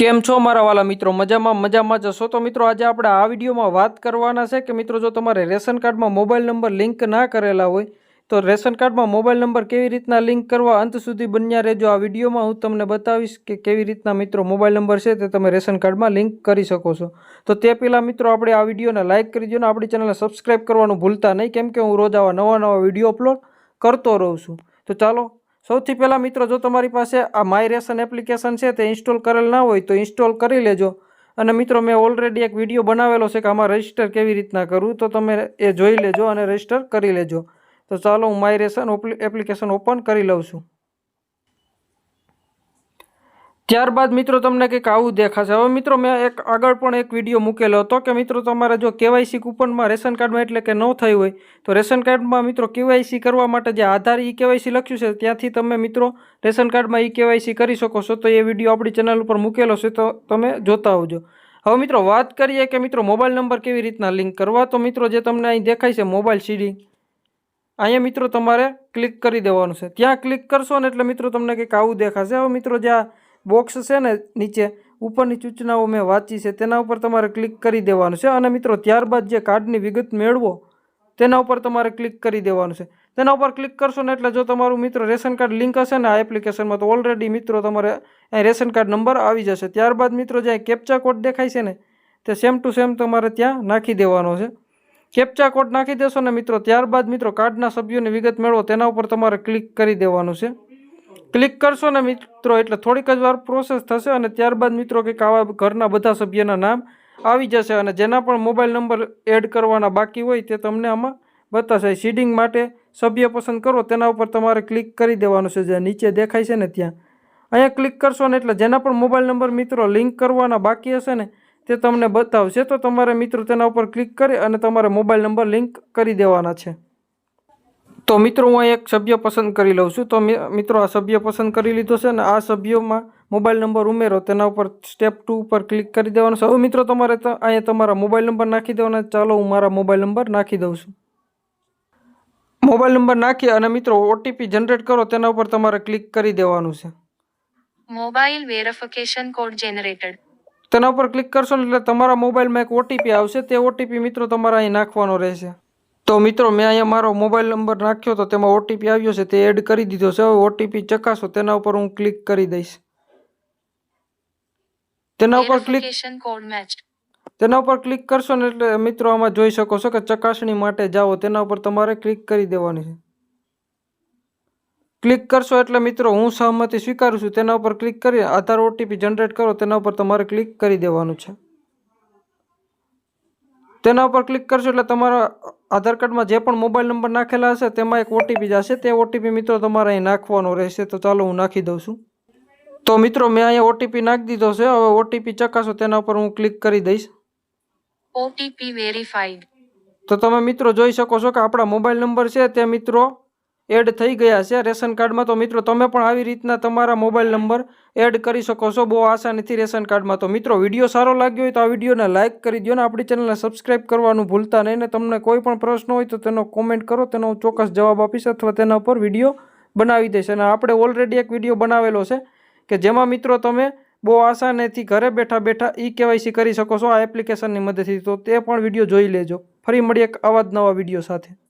કેમ છો મારા વાલા મિત્રો? મજામાં મજામાં જશો તો મિત્રો, આજે આપણે આ વિડીયોમાં વાત કરવાના છે કે મિત્રો, જો તમારે રેશન કાર્ડમાં મોબાઈલ નંબર લિંક ના કરેલા હોય, તો રેશન કાર્ડમાં મોબાઈલ નંબર કેવી રીતના લિંક કરવા અંત સુધી બન્યા રહેજો. આ વિડીયોમાં હું તમને બતાવીશ કે કેવી રીતના મિત્રો મોબાઈલ નંબર છે તે તમે રેશન કાર્ડમાં લિંક કરી શકો છો. તો તે પહેલાં મિત્રો, આપણે આ વિડીયોને લાઇક કરી દો ને આપણી ચેનલને સબસ્ક્રાઈબ કરવાનું ભૂલતા નહીં, કેમ કે હું રોજ આવા નવા નવા વીડિયો અપલોડ કરતો રહું છું. તો ચાલો સૌથી પહેલાં મિત્રો, જો તમારી પાસે આ માય રેશન એપ્લિકેશન છે, તે ઇન્સ્ટોલ કરેલ ના હોય, તો ઇન્સ્ટોલ કરી લેજો. અને મિત્રો, મેં ઓલરેડી એક વીડિયો બનાવેલો છે કે આમાં રજિસ્ટર કેવી રીતના કરવું, તો તમે એ જોઈ લેજો અને રજિસ્ટર કરી લેજો. તો ચાલો હું માય રેશન એપ્લિકેશન ઓપન કરી લઉં છું. ત્યારબાદ મિત્રો તમને કંઈક આવું દેખાશે. હવે મિત્રો મેં એક આગળ પણ એક વીડિયો મૂકેલો હતો કે મિત્રો તમારે જો કેવાયસી કૂપનમાં રેશન કાર્ડમાં એટલે કે ન થઈ હોય, તો રેશન કાર્ડમાં મિત્રો કેવાયસી કરવા માટે જે આધાર ઈ કેવાયસી લખ્યું છે, ત્યાંથી તમે મિત્રો રેશન કાર્ડમાં ઈ કેવાયસી કરી શકો છો. તો એ વીડિયો આપણી ચેનલ ઉપર મૂકેલો છે, તો તમે જોતા આવજો. હવે મિત્રો વાત કરીએ કે મિત્રો મોબાઈલ નંબર કેવી રીતના લિંક કરવા? તો મિત્રો જે તમને અહીં દેખાય છે મોબાઈલ સીડી, અહીંયા મિત્રો તમારે ક્લિક કરી દેવાનું છે. ત્યાં ક્લિક કરશો ને એટલે મિત્રો તમને કંઈક આવું દેખાશે. હવે મિત્રો જે આ બોક્સ છે ને, નીચે ઉપરની સૂચનાઓ મેં વાંચી છે, તેના ઉપર તમારે ક્લિક કરી દેવાનું છે. અને મિત્રો, ત્યારબાદ જે કાર્ડની વિગત મેળવો, તેના ઉપર તમારે ક્લિક કરી દેવાનું છે. તેના ઉપર ક્લિક કરશો ને એટલે જો તમારું મિત્રો રેશન કાર્ડ લિંક હશે ને આ એપ્લિકેશનમાં તો ઓલરેડી મિત્રો તમારે અહીં રેશન કાર્ડ નંબર આવી જશે. ત્યારબાદ મિત્રો, જે કેપ્ચા કોડ દેખાય છે ને, તે સેમ ટુ સેમ તમારે ત્યાં નાખી દેવાનો છે. કેપ્ચા કોડ નાખી દેશો ને મિત્રો, ત્યારબાદ મિત્રો કાર્ડના સભ્યોની વિગત મેળવો, તેના ઉપર તમારે ક્લિક કરી દેવાનું છે. ક્લિક કરશો ને મિત્રો, એટલે થોડીક જ વાર પ્રોસેસ થશે અને ત્યારબાદ મિત્રો કંઈક આવા ઘરના બધા સભ્યના નામ આવી જશે અને જેના પણ મોબાઈલ નંબર એડ કરવાના બાકી હોય તે તમને આમાં બતાવશે સીડિંગ માટે સભ્ય પસંદ કરો, તેના ઉપર તમારે ક્લિક કરી દેવાનું છે, જે નીચે દેખાય છે ને ત્યાં. અહીંયા ક્લિક કરશો ને એટલે જેના પણ મોબાઈલ નંબર મિત્રો લિંક કરવાના બાકી હશે ને તે તમને બતાવશે. તો તમારે મિત્રો તેના ઉપર ક્લિક કરી અને તમારે મોબાઈલ નંબર લિંક કરી દેવાના છે. તો મિત્રો હું એક સભ્ય પસંદ કરી લઉં છું. તો મિત્રો આ સભ્ય પસંદ કરી લીધો છે ને આ સભ્યોમાં મોબાઈલ નંબર ઉમેરો. તેના ઉપર સ્ટેપ ટુ ઉપર ક્લિક કરી દેવાનો છે. હવે મિત્રો તમારે અહીંયા તમારા મોબાઈલ નંબર નાખી દેવાના ચાલો હું મારા મોબાઈલ નંબર નાખી દઉં છું. મોબાઈલ નંબર નાખી અને મિત્રો ઓટીપી જનરેટ કરો. તેના ઉપર તમારે ક્લિક કરી દેવાનું છે. Mobile verification code generated. તેના ઉપર ક્લિક કરશો ને એટલે તમારા મોબાઈલમાં એક ઓટીપી આવશે. તે ઓટીપી મિત્રો તમારે અહીં નાખવાનો રહેશે. તો મિત્રો મેં અહીંયા મારો મોબાઈલ નંબર નાખ્યો તો તેમાં ઓટીપી આવ્યો છે તે એડ કરી દીધો છે. હવે ઓટીપી ચકાસો તેના ઉપર હું ક્લિક કરી દઈશ. તેના ઉપર ક્લિક તેના ઉપર ક્લિક કરશો ને એટલે મિત્રો આમાં જોઈ શકો છો કે ચકાસણી માટે જાઓ તેના ઉપર તમારે ક્લિક કરી દેવાની છે. ક્લિક કરશો એટલે મિત્રો હું સહમતિ સ્વીકારું છું તેના ઉપર ક્લિક કરી આધાર ઓટીપી જનરેટ કરો તેના ઉપર તમારે ક્લિક કરી દેવાનું છે. તેના ઉપર ક્લિક કરશો એટલે તમારા આધાર કાર્ડમાં જે પણ મોબાઈલ નંબર નાખેલા હશે તેમાં એક ઓટીપી જશે. તે ઓટીપી મિત્રો તમારે અહીં નાખવાનો રહેશે. તો ચાલો હું નાખી દઉં છું. તો મિત્રો મેં અહીંયા ઓટીપી નાખી દીધો છે. હવે ઓટીપી ચકાસો. તેના ઉપર હું ક્લિક કરી દઈશ. ઓટીપી વેરીફાઈડ તો તમે મિત્રો જોઈ શકો છો કે આપણા મોબાઈલ નંબર છે. તે મિત્રો એડ થઈ ગયા છે. રેશન કાર્ડમાં તો મિત્રો તમે પણ આવી રીતના તમારા મોબાઈલ નંબર એડ કરી શકો છો. બહુ આસાનીથી રેશન કાર્ડમાં તો. મિત્રો, વીડિયો સારો લાગ્યો હોય તો આ વિડીયોને લાઇક કરી દો ને આપણી ચેનલને સબસ્ક્રાઇબ કરવાનું ભૂલતા નહીં ને તમને કોઈ પણ પ્રશ્ન હોય તો તેનો કોમેન્ટ કરો. તેનો ચોક્કસ જવાબ આપીશ અથવા તેના પર વીડિયો બનાવી દઈશ. અને આપણે ઓલરેડી એક વીડિયો બનાવેલો છે કે જેમાં મિત્રો તમે બહુ આસાનીથી ઘરે બેઠા બેઠા ઈ કેવાયસી કરી શકો છો આ એપ્લિકેશનની મદદથી. તો તે પણ વીડિયો જોઈ લેજો. ફરી મળીએ એક આવા જ નવા વીડિયો સાથે.